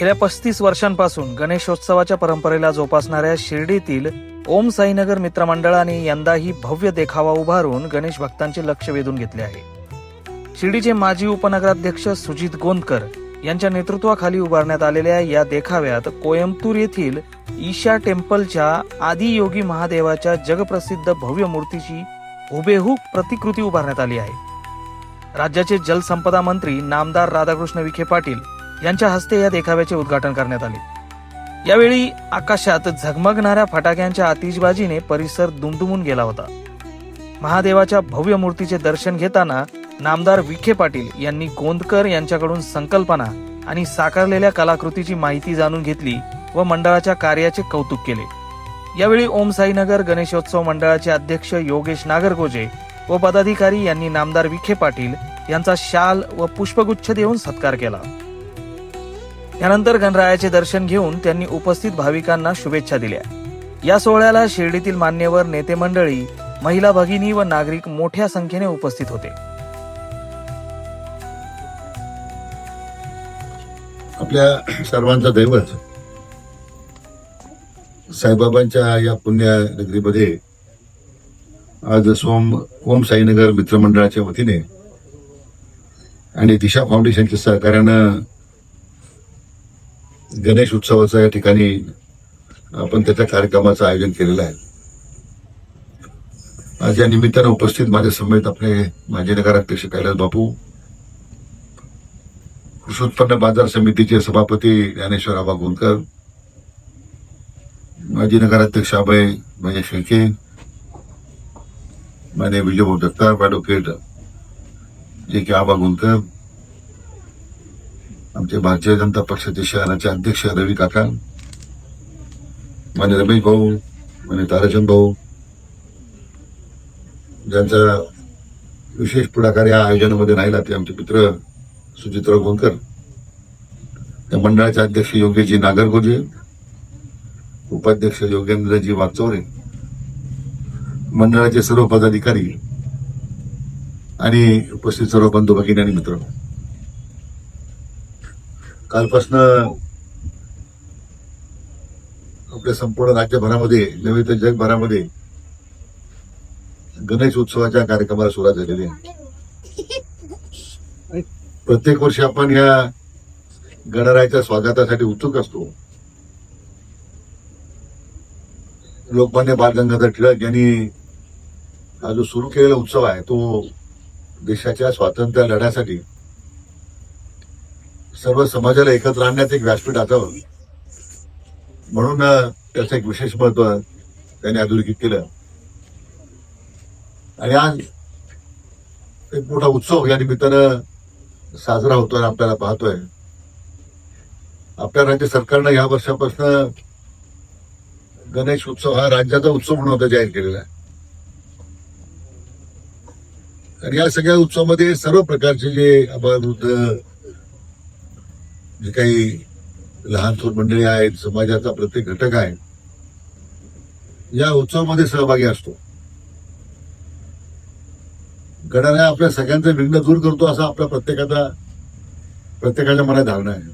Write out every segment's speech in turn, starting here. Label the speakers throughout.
Speaker 1: गेल्या पस्तीस वर्षांपासून गणेशोत्सवाच्या परंपरेला जोपासणाऱ्या शिर्डीतील ओम साईनगर मित्रमंडळाने यंदाही भव्य देखावा उभारून गणेश भक्तांचे लक्ष वेधून घेतले आहे. शिर्डीचे माजी उपनगराध्यक्ष सुजित गोंदकर यांच्या नेतृत्वाखाली उभारण्यात आलेल्या या देखाव्यात कोयंबतूर येथील ईशा टेम्पलच्या आदियोगी महादेवाच्या जगप्रसिद्ध भव्य मूर्तीची हुबेहूब प्रतिकृती उभारण्यात आली आहे. राज्याचे जलसंपदा मंत्री नामदार राधाकृष्ण विखे पाटील यांच्या हस्ते या देखाव्याचे उद्घाटन करण्यात आले. यावेळी आकाशात झगमगणाऱ्या फटाक्यांच्या आतिषबाजीने परिसर दुमदुमून गेला होता. महादेवाच्या भव्य मूर्तीचे दर्शन घेताना नामदार विखे पाटील यांनी गोंदकर यांच्याकडून संकल्पना आणि साकारलेल्या कलाकृतीची माहिती जाणून घेतली व मंडळाच्या कार्याचे कौतुक केले. यावेळी ओम साईनगर गणेशोत्सव मंडळाचे अध्यक्ष योगेश नागरगोजे व पदाधिकारी यांनी नामदार विखे पाटील यांचा शाल व पुष्पगुच्छ देऊन सत्कार केला. यानंतर गणरायाचे दर्शन घेऊन त्यांनी उपस्थित भाविकांना शुभेच्छा दिल्या. या सोहळ्याला शिर्डीतील मान्यवर नेते मंडळी महिला भगिनी व नागरिक मोठ्या संख्येने उपस्थित होते.
Speaker 2: आपल्या सर्वांचा दैवत साईबाबांच्या या पुण्य नगरीमध्ये आज सोम ओम साईनगर मित्रमंडळाच्या वतीने आणि दिशा फाउंडेशनच्या सहकार्यानं गणेश उत्सवाचं या ठिकाणी आपण त्याच्या कार्यक्रमाचं आयोजन केलेलं आहे. आज या निमित्तानं उपस्थित माझ्या समेत आपले माजी नगराध्यक्ष कैलास बापू कृषी उत्पन्न बाजार समितीचे सभापती ज्ञानेश्वर आबा गोलकर माजी नगराध्यक्ष अभय भैया Shelke Mane Vijaybhau Jagtap advocate J K Aba Golkar आमचे भारतीय जनता पक्षाचे शहराचे अध्यक्ष रवी काका माने रमेश भाऊ माने ताराचंद भाऊ ज्यांचा विशेष पुढाकार या आयोजनामध्ये राहिला ते आमचे मित्र सुचित्रा गोंदकर त्या मंडळाचे अध्यक्ष योगेशजी नागरगोजे उपाध्यक्ष योगेंद्रजी वागचौरे मंडळाचे सर्व पदाधिकारी आणि उपस्थित सर्व बंधू भगिनी आणि मित्र. कालपासनं आपल्या संपूर्ण राज्यभरामध्ये नव्हे तर जगभरामध्ये गणेश उत्सवाच्या कार्यक्रमाला सुरुवात झालेली आहे. प्रत्येक वर्षी आपण या गणरायाच्या स्वागतासाठी उत्सुक असतो. लोकमान्य बाल गंगाधर टिळक यांनी हा जो सुरू केलेला उत्सव आहे तो देशाच्या स्वातंत्र्य लढ्यासाठी सर्व समाजाला एकत्र आणण्यात एक व्यासपीठ असावं म्हणून त्याचं एक विशेष महत्त्व त्यांनी अधोरेखित केलं. आणि आज एक मोठा उत्सव या निमित्तानं साजरा होतोय आपल्याला पाहतोय. आपल्या राज्य सरकारनं या वर्षापासून गणेश उत्सव हा राज्याचा उत्सव म्हणून आता जाहीर केलेला आहे. आणि या सगळ्या उत्सवामध्ये सर्व प्रकारचे जे अबालवृद्ध जे काही लहान थोर मंडळी आहेत समाजाचा प्रत्येक घटक आहे या उत्सवामध्ये सहभागी असतो. गडाऱ्या आपल्या सगळ्यांचं विघ्न दूर करतो असा आपल्या प्रत्येकाचा प्रत्येकाच्या मनात धारणा आहे.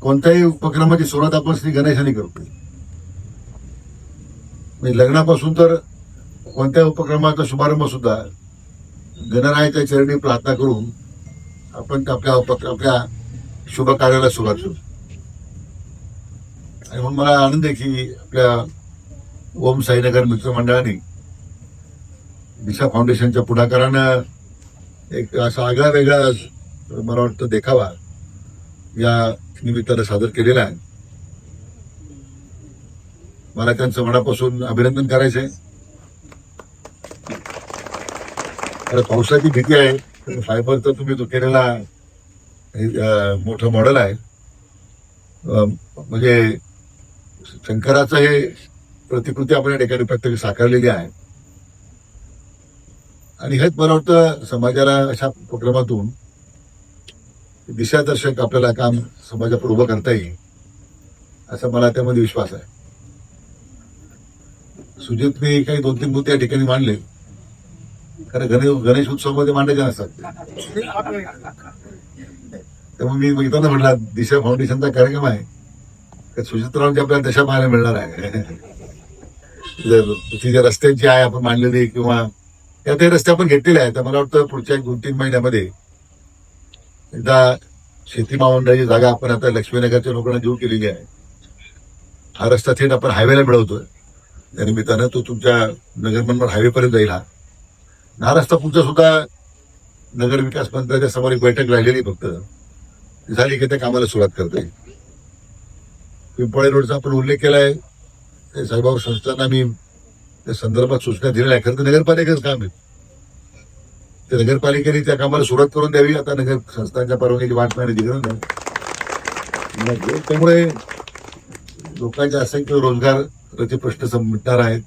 Speaker 2: कोणत्याही उपक्रमाची सुरुवात आपण श्री गणेशाने करतो म्हणजे लग्नापासून तर कोणत्याही उपक्रमाचा शुभारंभ सुद्धा गणरायाच्या चरणी प्रार्थना करून आपण आपल्या आपल्या शुभ कार्याला सुरुवात करू. आणि म्हणून मला आनंद आहे की आपल्या ओम साईनगर मित्रमंडळाने दिशा फाउंडेशनच्या पुढाकारानं एक असा आगळा वेगळा मला वाटतं देखावा या निमित्तानं सादर केलेला आहे. मला त्यांचं मनापासून अभिनंदन करायचंय. आता पावसाची भीती आहे. तर तुम्ही जो केलेला मोठं मॉडेल आहे. म्हणजे शंकराचं हे प्रतिकृती आपण या ठिकाणी प्रत्येक साकारलेली आहे. आणि हेच मला वाटतं समाजाला अशा उपक्रमातून दिशादर्शक आपल्याला काम समाजापुढे उभं करता येईल असा मला त्यामध्ये विश्वास आहे. सुजितने काही दोन तीन मुद्दे या ठिकाणी मांडले. कारण गणेश गणेश उत्सवामध्ये मांडायचे नसतात त्यामुळे मी येताना म्हटलं दिशा फाउंडेशनचा कार्यक्रम आहे. तर सुचित्रावांची आपल्याला दशा पाहायला मिळणार आहे. जर तिथे रस्त्यांची आहे आपण मांडलेली किंवा या ते रस्ते आपण घेतलेले आहेत. तर मला वाटतं पुढच्या एक दोन तीन महिन्यामध्ये एकदा शेती महामंडळाची जागा आपण आता लक्ष्मीनगरच्या लोकांना देऊ केलेली आहे. हा रस्ता थेट आपण हायवेला मिळवतोय. त्या निमित्तानं तो तुमच्या नगर मनमाड हायवेपर्यंत जाईल हा. हा सुद्धा नगर विकास मंत्र्याच्या समोर एक बैठक राहिलेली फक्त. झाली की त्या कामाला सुरुवात करता येईल पिंपळे रोडचा आपण उल्लेख केलाय. ते साईबाबा संस्थांना मी त्या संदर्भात सूचना दिलेल्या आहे खरं तर नगरपालिकेचं काम आहे. ते नगरपालिकेने त्या कामाला सुरुवात करून द्यावी. आता नगर संस्थांच्या परवानगीची वाट पाहण्याची गरज नाही म्हणजे त्यामुळे लोकांच्या असंख्य रोजगाराचे प्रश्न सम- मिटणार आहेत.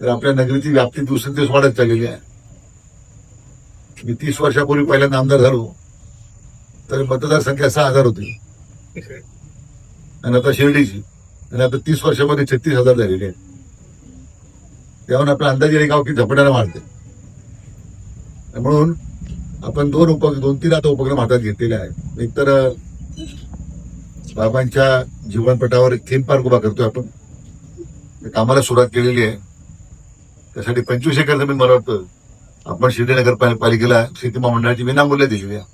Speaker 2: तर आपल्या नगरीची व्याप्ती दिवसेंदिवस वाढत चाललेली आहे. मी तीस वर्षापूर्वी पहिल्यांदा आमदार झालो. तर मतदारसंख्या सहा हजार होती. आणि आता शिर्डीची. आणि आता तीस वर्षामध्ये छत्तीस हजार झालेले आहेत. त्याहून आपला अंदाजे गाव की झपट्याला वाढते. म्हणून आपण दोन उप दोन तीन आता उपक्रम हातात घेतलेले आहेत. एक तर बाबांच्या जीवनपटावर एक थीम पार्क उभा करतोय आपण. कामाला सुरुवात केलेली आहे. त्यासाठी पंचवीस एकर जमीन मला वाटतं आपण शिर्डी नगरपालिकेला शेती महामंडळाची विनामूल्य दिलेली आहे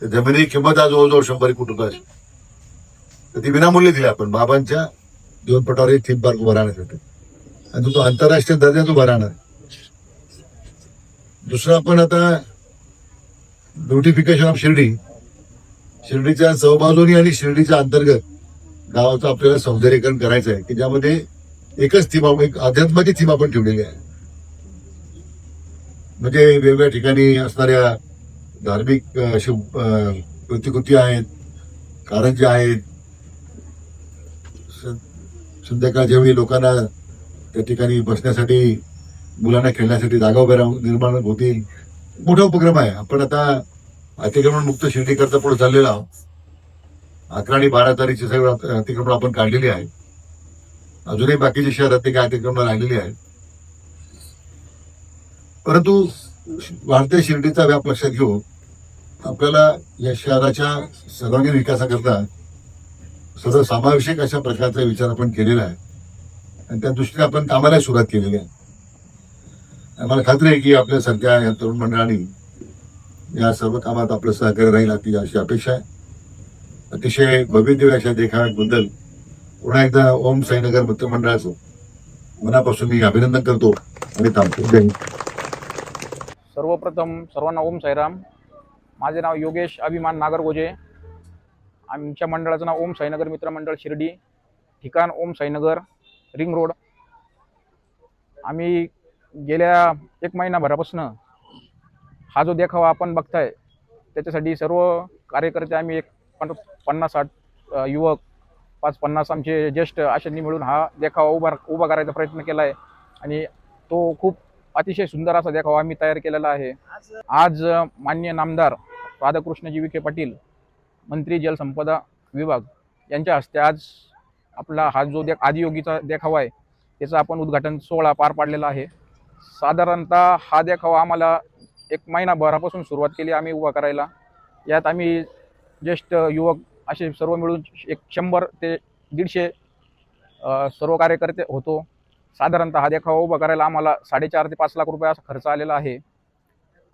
Speaker 2: जमिनीची जमिनी किंमत आज जवळजवळ शंभर एक कोटी रुपये आहे. तर ती विनामूल्य दिली आपण. बाबांच्या दोन एक थीम पार्क उभा राहण्यासाठी. आणि तो- आंतरराष्ट्रीय दर्जाचा उभा राहणार दुसरं आपण आता ब्युटिफिकेशन ऑफ शिर्डी. शिर्डीच्या सहबाजूनी आणि शिर्डीच्या अंतर्गत गावाचं आपल्याला सौंदर्यीकरण करायचं आहे की ज्यामध्ये एकच थीम आपण- एक अध्यात्माची थीम आपण ठेवलेली आहे. म्हणजे वेगवेगळ्या ठिकाणी असणाऱ्या धार्मिक शिव अशी प्रतिकृती आहेत कारंजे आहेत स- संध्याकाळच्या वेळी लोकांना त्या ठिकाणी बसण्यासाठी मुलांना खेळण्यासाठी जागा उभ्या निर्माण होतील मोठा उपक्रम आहे. आपण आता अतिक्रमण मुक्त शिर्डीकरता पुढे चाललेलो आहोत. अकरा आणि बारा तारीखची सगळं अतिक्रमण आपण काढलेली आहे अजूनही बाकीचे शहरात ते काय अतिक्रमण राहिलेली आहेत. परंतु वाढत्या शिर्डीचा व्याप लक्षात घेऊन आपल्याला या शहराच्या सर्वांगीण विकासाकरता सर्व समावेशक अशा प्रकारचा विचार आपण केलेला आहे. आणि त्या दृष्टीने आपण कामाला सुरुवात केलेली आहे. मला खात्री आहे की आपल्या सध्या या तरुण मंडळांनी या सर्व कामात आपलं सहकार्य राहील आपली अशी अपेक्षा आहे. अतिशय भव्यदिव्य अशा देखाव्याबद्दल पुन्हा एकदा ओम साईनगर मित्रमंडळाचं मनापासून मी अभिनंदन करतो आणि थांबतो.
Speaker 3: सर्वप्रथम सर्वांना ओम साईराम. माझे नाव योगेश अभिमान नागरगोजे. आमच्या मंडळाचं नाव ओम साईनगर मित्रमंडळ शिर्डी. ठिकाण ओम साईनगर रिंग रोड. आम्ही गेल्या एक महिनाभरापासून हा जो देखावा आपण बघताय त्याच्यासाठी सर्व कार्यकर्ते आम्ही एक पन पन्नास साठ युवक पाच पन्नास आमचे ज्येष्ठ अशांनी मिळून हा देखावा उभा उभा करायचा प्रयत्न केला आहे आणि तो खूप अतिशय सुंदर असा देखावा आम्ही तयार केलेला आहे. आज मान्य नामदार राधाकृष्णजी विखे पाटील मंत्री जलसंपदा विभाग यांच्या हस्ते आज आपला हा जो दे आदियोगीचा देखावा आहे त्याचा आपण उद्घाटन सोहळा पार पाडलेला आहे. साधारणतः हा देखावा आम्हाला एक महिनाभरापासून सुरुवात केली आम्ही उभा करायला. यात आम्ही ज्येष्ठ युवक असे सर्व मिळून एक शंभर ते दीडशे सर्व कार्यकर्ते होतो. साधारणतः हा देखावा उभा करायला आम्हाला साडेचार ते पाच लाख रुपये असा खर्च आलेला आहे.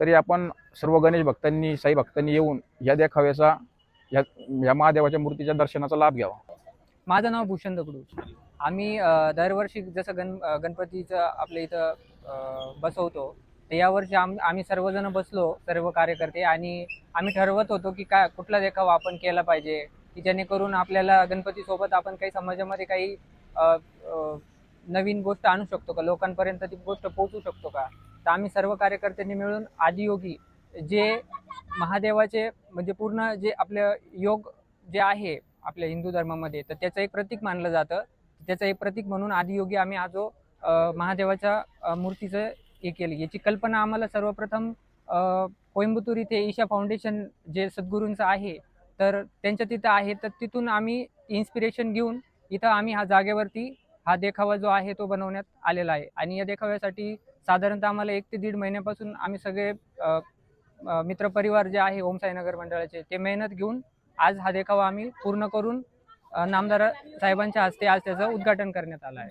Speaker 3: तरी आपण सर्व गणेश भक्तांनी साई भक्तांनी येऊन या देखाव्याचा या या महादेवाच्या मूर्तीच्या दर्शनाचा लाभ घ्यावा.
Speaker 4: माझं नाव भूषण दगडू. आम्ही दरवर्षी जसं गण गणपतीचं आपल्या इथं बसवतो तर यावर्षी आम आम्ही सर्वजण बसलो सर्व कार्यकर्ते आणि आम्ही ठरवत होतो की काय कुठला देखावा आपण केला पाहिजे की जेणेकरून आपल्याला गणपतीसोबत आपण काही समाजामध्ये काही नवीन गोष्ट आणू शकतो का? लोकांपर्यंत ती गोष्ट पोहोचू शकतो का? तर आम्ही सर्व कार्यकर्त्यांनी मिळून आदियोगी जे महादेवाचे म्हणजे पूर्ण जे आपलं योग जे आहे आपल्या हिंदू धर्मामध्ये तर त्याचं एक प्रतीक मानलं जातं. त्याचं एक प्रतीक म्हणून आदियोगी आम्ही आज जो महादेवाच्या मूर्तीचं हे केलं. याची कल्पना आम्हाला सर्वप्रथम कोइंबतूर इथे ईशा फाउंडेशन जे सद्गुरूंचं आहे तर त्यांच्या तिथं आहे. तर तिथून आम्ही इन्स्पिरेशन घेऊन इथं आम्ही हा जागेवरती हा देखावा जो आहे तो बनवण्यात आलेला आहे. आणि या देखाव्यासाठी साधारणतः आम्हाला एक ते दीड महिन्यापासून आम्ही सगळे मित्रपरिवार जे आहे ओम साईनगर मंडळाचे ते मेहनत घेऊन आज हा देखावा आम्ही पूर्ण करून नामदार साहेबांच्या हस्ते आज त्याचं उद्घाटन करण्यात आलं आहे.